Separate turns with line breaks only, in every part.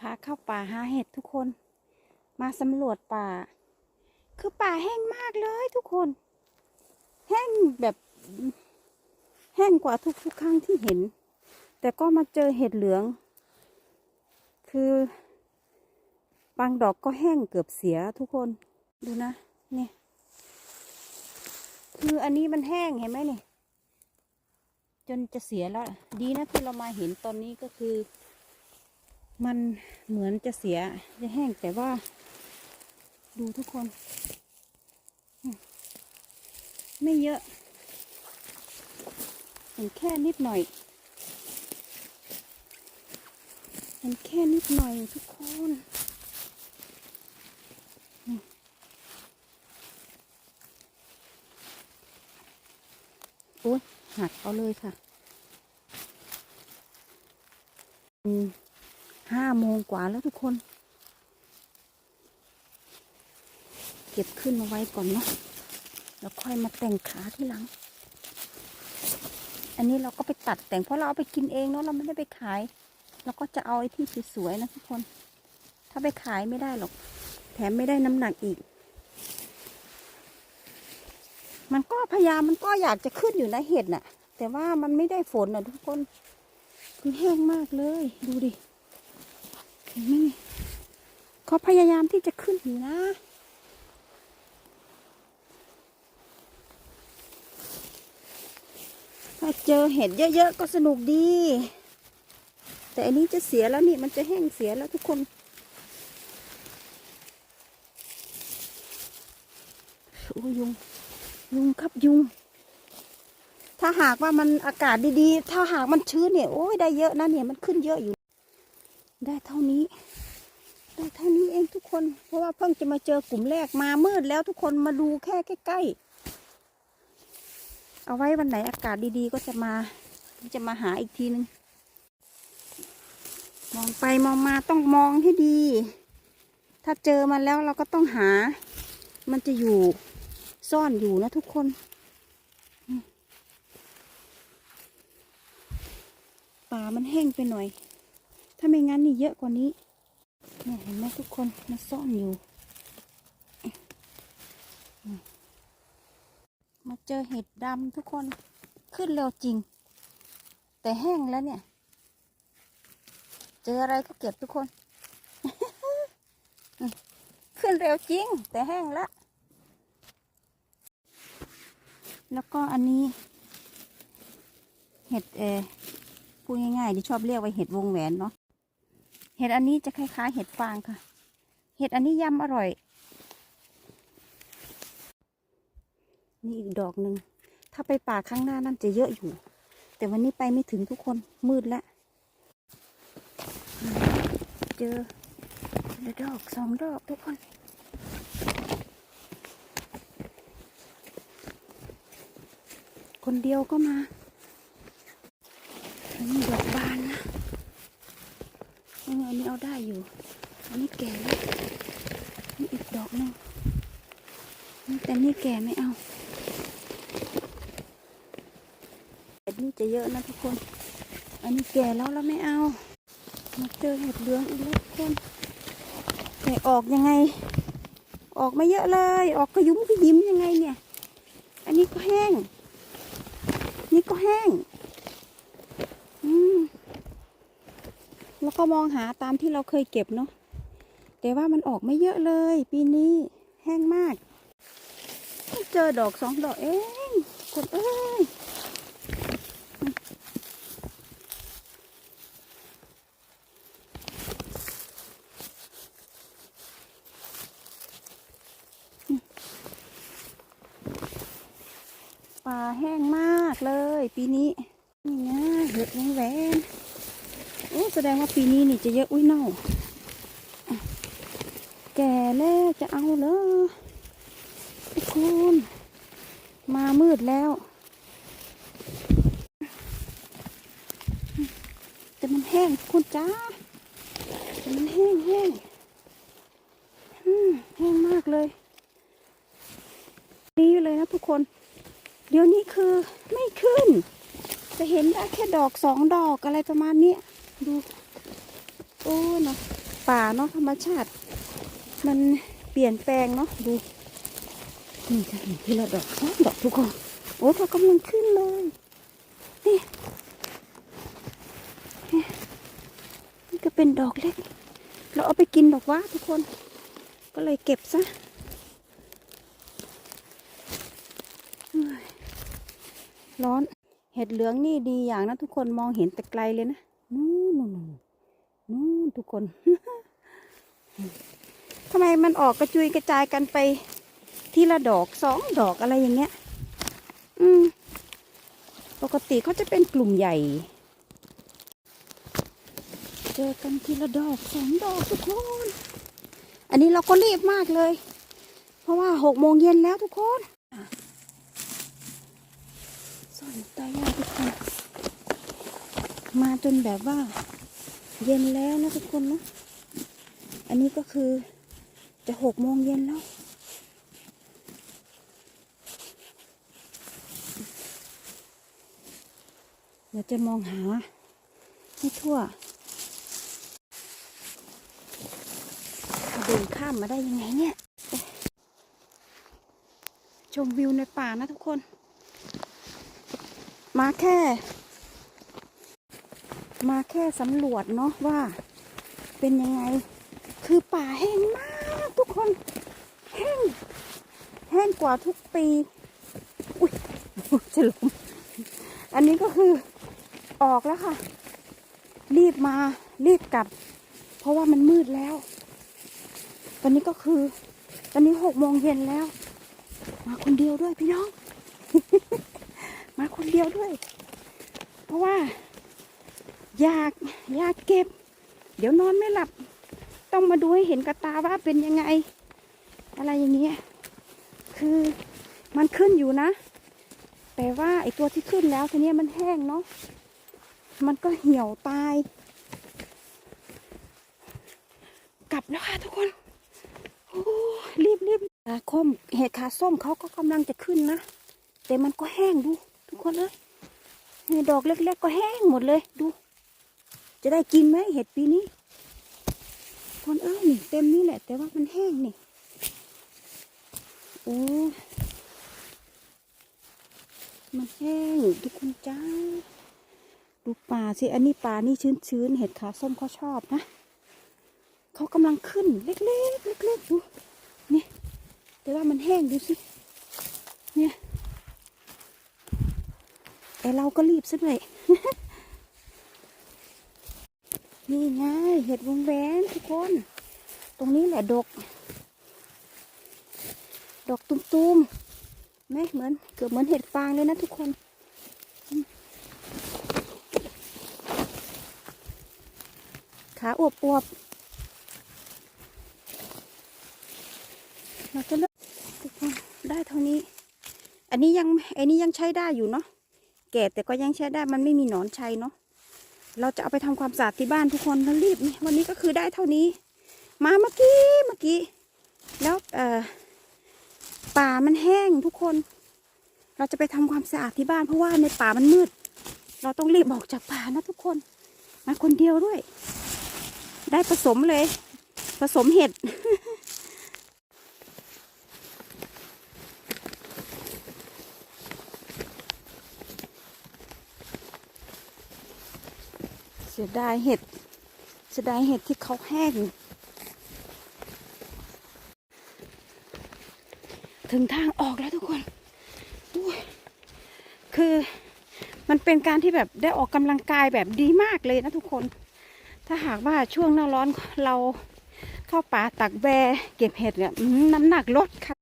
พาเข้าป่าหาเห็ดทุกคน มาสำรวจป่า คือป่าแห้งมากเลยทุกคน แห้งแบบแห้งกว่าทุกทุกๆครั้งที่เห็น แต่ก็มาเจอเห็ดเหลือง คือบางดอกก็แห้งเกือบเสียทุกคนดูนะเนี่ยคืออันนี้มันแห้งเห็นไหมเนี่ยจนจะเสียแล้ว ดีนะที่เรามาเห็นตอนนี้ก็คือ มันเหมือนจะเสียจะแห้งแต่ว่า ดูทุกคน ไม่เยอะเห็นแค่นิดหน่อยเห็นแค่นิดหน่อยทุกคนโอ้ยหักเอาเลยค่ะอืม โมงกว่าแล้วทุกคน เก็บขึ้นมาไว้ก่อนเนาะแล้วค่อยมาแต่งขาที่หลัง อันนี้เราก็ไปตัดแต่งเพราะเราเอาไปกินเองเนาะเราไม่ได้ไปขาย เราก็จะเอาไอ้ที่สวยๆนะทุกคน ถ้าไปขายไม่ได้หรอก แถมไม่ได้น้ำหนักอีก มันก็พยายามมันก็อยากจะขึ้นอยู่นะเห็ดน่ะ แต่ว่ามันไม่ได้ฝนน่ะทุกคนคือแห้งมากเลย ดูดิ ห็นไหมนี่เขาพยายามที่จะขึ้นอยู่นะ ถ้าเจอเห็ดเยอะๆก็สนุกดี แต่อันนี้จะเสียแล้วนี่มันจะแห้งเสียแล้วทุกคนโอ้ยุง ยุงครับยุง ถ้าหากว่ามันอากาศดีๆ ถ้าหากมันชื้นเนี่ยโอ้ยได้เยอะนะเนี่ยมันขึ้นเยอะอยู่ ได้เท่านี้ ได้เท่านี้เองทุกคน เพราะว่าเพิ่งจะมาเจอกลุ่มแรกมามืดแล้วทุกคนมาดูแค่ใกล้ๆ เอาไว้วันไหนอากาศดีๆก็จะมาจะมาหาอีกทีนึง มองไปมองมาต้องมองให้ดี ถ้าเจอมาแล้วเราก็ต้องหา มันจะอยู่ซ่อนอยู่นะทุกคนป่ามันแห้งไปหน่อย ถ้าไม่งั้นนี่เยอะกว่านี้เนี่ยเห็นไหมทุกคนมันซ่อนอยู่ มาเจอเห็ดดำทุกคนขึ้นเร็วจริง แต่แห้งแล้วเนี่ย เจออะไรก็เก็บทุกคน ขึ้นเร็วจริง แต่แห้งล้วแล้วก็อันนี้ เห็ดเออพูดง่ายๆที่ชอบเรียกว่าเห็ดวงแหวนเนาะ เห็ดอันนี้จะคล้ายๆ เห็ดฟางค่ะ เห็ดอันนี้ยำอร่อย นี่อีกดอกหนึ่ง ถ้าไปป่าข้างหน้านั่นจะเยอะอยู่ แต่วันนี้ไปไม่ถึงทุกคนมืดแล้ว เจอเจอดอกสองดอกทุกคนคนเดียวก็มาอันนี้ดอกบานนะ อันนี้อันนี้เอาได้อยู่ อันนี้ แก่แล้วนี่อีกดอกนึงแต่นี่แก่ไม่เอาเห็ดนี่จะเยอะนะทุกคน อันนี้แก่แล้วแล้วไม่เอา มาเจอเห็ดเหลืองอีกแล้วทุกคนแต่ออกยังไง ออกมาเยอะเลย ออกกระยุ้มกระยิ้มยังไงเนี่ย อันนี้ก็แห้ง นี่ก็แห้ง อืมแล้วก็มองหาตามที่เราเคยเก็บเนาะ แต่ว่ามันออกไม่เยอะเลย ปีนี้แห้งมาก เจอดอกสองดอกเองคนเอ้ยป่าแห้งมากเลยปีนี้นี่ไงเห็ดวงแหวนโอ้แสดงว่าปีนี้นี่จะเยอะอุ้ยเน่า แก่แล้วจะเอาเลยทุกคนมามืดแล้ว แต่มันแห้งคุณจ้าแต่มันแห้งแห้งแห้งมากเลยดีเลยนะทุกคน เดี๋ยวนี้คือไม่ขึ้น จะเห็นได้แค่ดอกสองดอกอะไรประมาณนี้ดู โอ้เนาะป่าเนาะธรรมชาติ มันเปลี่ยนแปลงเนาะดูนี่จะเห็นทีละดอกสองดอกทุกคนโอ้เขากำลังขึ้นเลยนี่นี่ก็เป็นดอกเล็ก เราเอาไปกินดอกว่าทุกคน ก็เลยเก็บซะร้อนเห็ดเหลืองนี่ดีอย่างนะทุกคนมองเห็นแต่ไกลเลยนะนู่นนู่นนู่นนู่นทุกคน ทำไมมันออกกระจุยกระจายกันไป ทีละดอกสองดอกอะไรอย่างเงี้ย อืม ปกติเขาจะเป็นกลุ่มใหญ่ เจอกันทีละดอกสองดอกทุกคน อันนี้เราก็รีบมากเลย เพราะว่าหกโมงเย็นแล้วทุกคนสอนตายาทุกคนมาจนแบบว่า เย็นแล้วนะทุกคนนะ อันนี้ก็คือ จะหกโมงเย็นแล้วเดี๋ยวจะมองหาให้ทั่วเดินข้ามมาได้ยังไงเนี่ย ชมวิวในป่านะทุกคน มาแค่ มาแค่สำรวจเนาะว่าเป็นยังไง คือป่าแห้งมาก ทุกคนแห้งแห้งกว่าทุกปี อุ้ยจะล้มอันนี้ก็คือออกแล้วค่ะ รีบมารีบกลับ เพราะว่ามันมืดแล้ว ตอนนี้ก็คือ ตอนนี้หกโมงเย็นแล้ว มาคนเดียวด้วยพี่น้อง มาคนเดียวด้วย เพราะว่า อยากอยากเก็บ เดี๋ยวนอนไม่หลับ ต้องมาดูให้เห็นกระตาว่าเป็นยังไง อะไรอย่างเงี้ยคือมันขึ้นอยู่นะ แต่ว่าไอตัวที่ขึ้นแล้วทีนี้มันแห้งเนาะมันก็เหี่ยวตาย กลับแล้วค่ะทุกคนโอ้รีบรีบขาคมเห็ดขาส้มเขาก็กำลังจะขึ้นนะแต่มันก็แห้งดู ทุกคนเลยเนี่ยดอกเล็กๆก็แห้งหมดเลยดู จะได้กินไหมเห็ดปีนี้ คนเอ้ยนี่เต็มนี่แหละ แต่ว่ามันแห้งนี่โอ้มันแห้งทุกคนจ้า ดูป่าสิ อันนี้ป่านี่ชื้นๆ เห็ดขาส้มเขาชอบนะ เขากำลังขึ้นเล็กๆ เล็กๆ ดู นี่ แต่ว่ามันแห้งดูสิ เนี่ย แต่เราก็รีบซะด้วย นี่ไงเห็ดวงแหวนทุกคน ตรงนี้แหละดก ดอกตุ้มๆแม่เหมือนเกือบเหมือนเห็ดฟางเลยนะทุกคนขาอวบอวบๆเราจะเลือกทุกคนได้เท่านี้ อันนี้ยังอันนี้ยังใช้ได้อยู่เนาะแก่แต่ก็ยังใช้ได้มันไม่มีหนอนชัยเนาะ เราจะเอาไปทำความสะอาดที่บ้านทุกคนแล้วรีบนี่วันนี้ก็คือได้เท่านี้ มาเมื่อกี้เมื่อกี้ แล้วเอ่อป่ามันแห้งทุกคน เราจะไปทำความสะอาดที่บ้านเพราะว่าในป่ามันมืด เราต้องรีบออกจากป่านะทุกคน มาคนเดียวด้วย ได้ผสมเลย ผสมเห็ด สียดายเห็ดเสียดายเห็ดที่เขาแห้ง ถึงทางออกแล้วทุกคนคือมันเป็นการที่แบบได้ออกกำลังกายแบบดีมากเลยนะทุกคน ถ้าหากว่าช่วงหน้าร้อนเราเข้าป่าตักแบเก็บเห็ดเนี่ยน้ำหนักลดค่ะ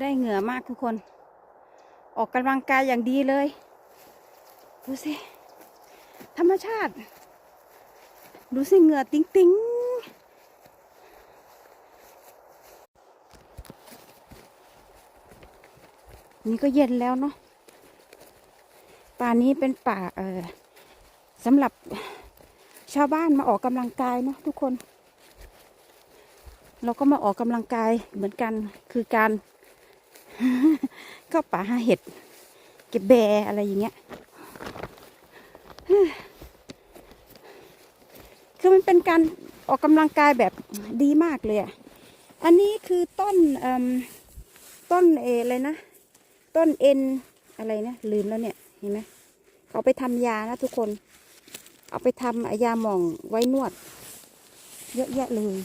ได้เหงื่อมากทุกคน ออกกำลังกายอย่างดีเลย ดูสิ ธรรมชาติ ดูสิเหงื่อติ๊งติ๊งนี่ก็เย็นแล้วเนาะ ป่านี้เป็นป่าเออสำหรับชาวบ้านมาออกกำลังกายเนาะทุกคน เราก็มาออกกำลังกายเหมือนกันคือการ เข้าป่าหาเห็ด เก็บแบอะไรอย่างเงี้ย คือมันเป็นการออกกำลังกายแบบดีมากเลยอะ อันนี้คือต้นเอ่มต้นเออะไรนะ ต้นเอ็นอะไรนะ ลืมแล้วเนี่ย เห็นไหมเขาไปทำยานะทุกคน เอาไปทำยาหม่องไว้นวด เยอะแยะเลย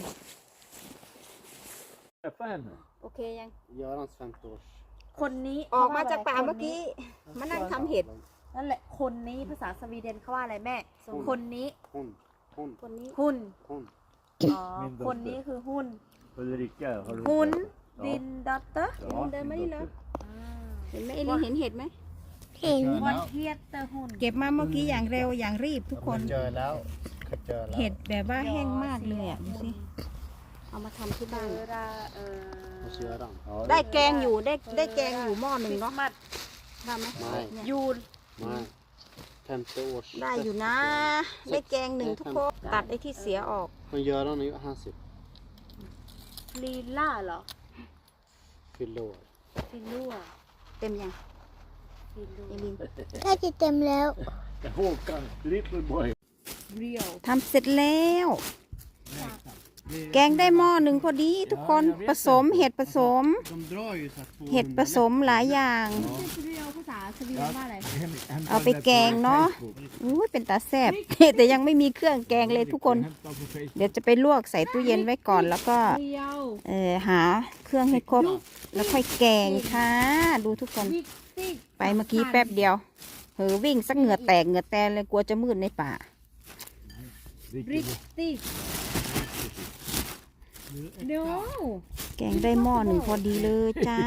Träffa henne.
โอเคยัง
Görans 50 års
คนนี้
ออกมาจากป่า
คนนี้
เมื่อกี้ มานั่งทำเห็ด
นั่นแหละคนนี้ภาษาสวีเดนเขาว่าอะไรแม่คนนี้
Hon, hon,
คนนี้
หุ่น
hon.
อ๋อคนนี้คือหุ่น
Ulrika, har du
หุ่น
Ja.
ดินดอตเตอร์
Ja,
det är
din
mig då.
dotter.
เห็นไหมเอลินเห็นเห็ดไหม
วันเทียเตอร์หุ่น
เก็บมาเมื่อกี้อย่างเร็วอย่างรีบทุกคน
เจอแล้วเคยเจอแล้ว
เห็ดแบบว่าแห้งมากเลยอะดูสิเอามาทำที่
เจ
บ้าน
อราเออ
เขาเชื้อรัง
Ja,
ได้
det-
แกงอยู่ได้ได้แกงอยู่หม้อหนึ่ง
คริส
เนาะ
ต์มาส
ทำไหม
ไม่
เนี่ย
ยูน
ไม่50 års
ได้อยู่นะ ได้แกงหนึ่งทุกคนตัดไอ้ที่เสียออก
คนเยอะแล้วอายุ50
ลีล่าเหรอ
fyllde år
ฟิลัว
เต็มยัง
ฟิลัว
เอลิน
น่าจะเต็มแล้ว
Håkan, little boy.
เรียว
ทำเสร็จแล้ว แกงได้หม้อหนึ่งพอดีทุกคนผสมเห็ดผสม
De drar ju så
เห็ดผสมหลายอย่าง
เรียวภาษาสวีเดนว่าอะไร
เอาไปแกงเนาะอุ้ยเป็นตาแซ่บแต่ยังไม่มีเครื่องแกงเลยทุกคน เดี๋ยวจะไปลวกใส่ตู้เย็นไว้ก่อนแล้วก็
เรียว
เออหาเครื่องให้ครบ แล้วค่อยแกงค่ะ ดูทุกคน
วิกติก
ไปเมื่อกี้แป๊บเดียวเหอวิ่งสักเหงื่อแตกเหงื่อแตนเลยกลัวจะมืดในป่า
บริกติก เดี๋ยว
แกงได้หม้อหนึ่งพอดีเลยจ้า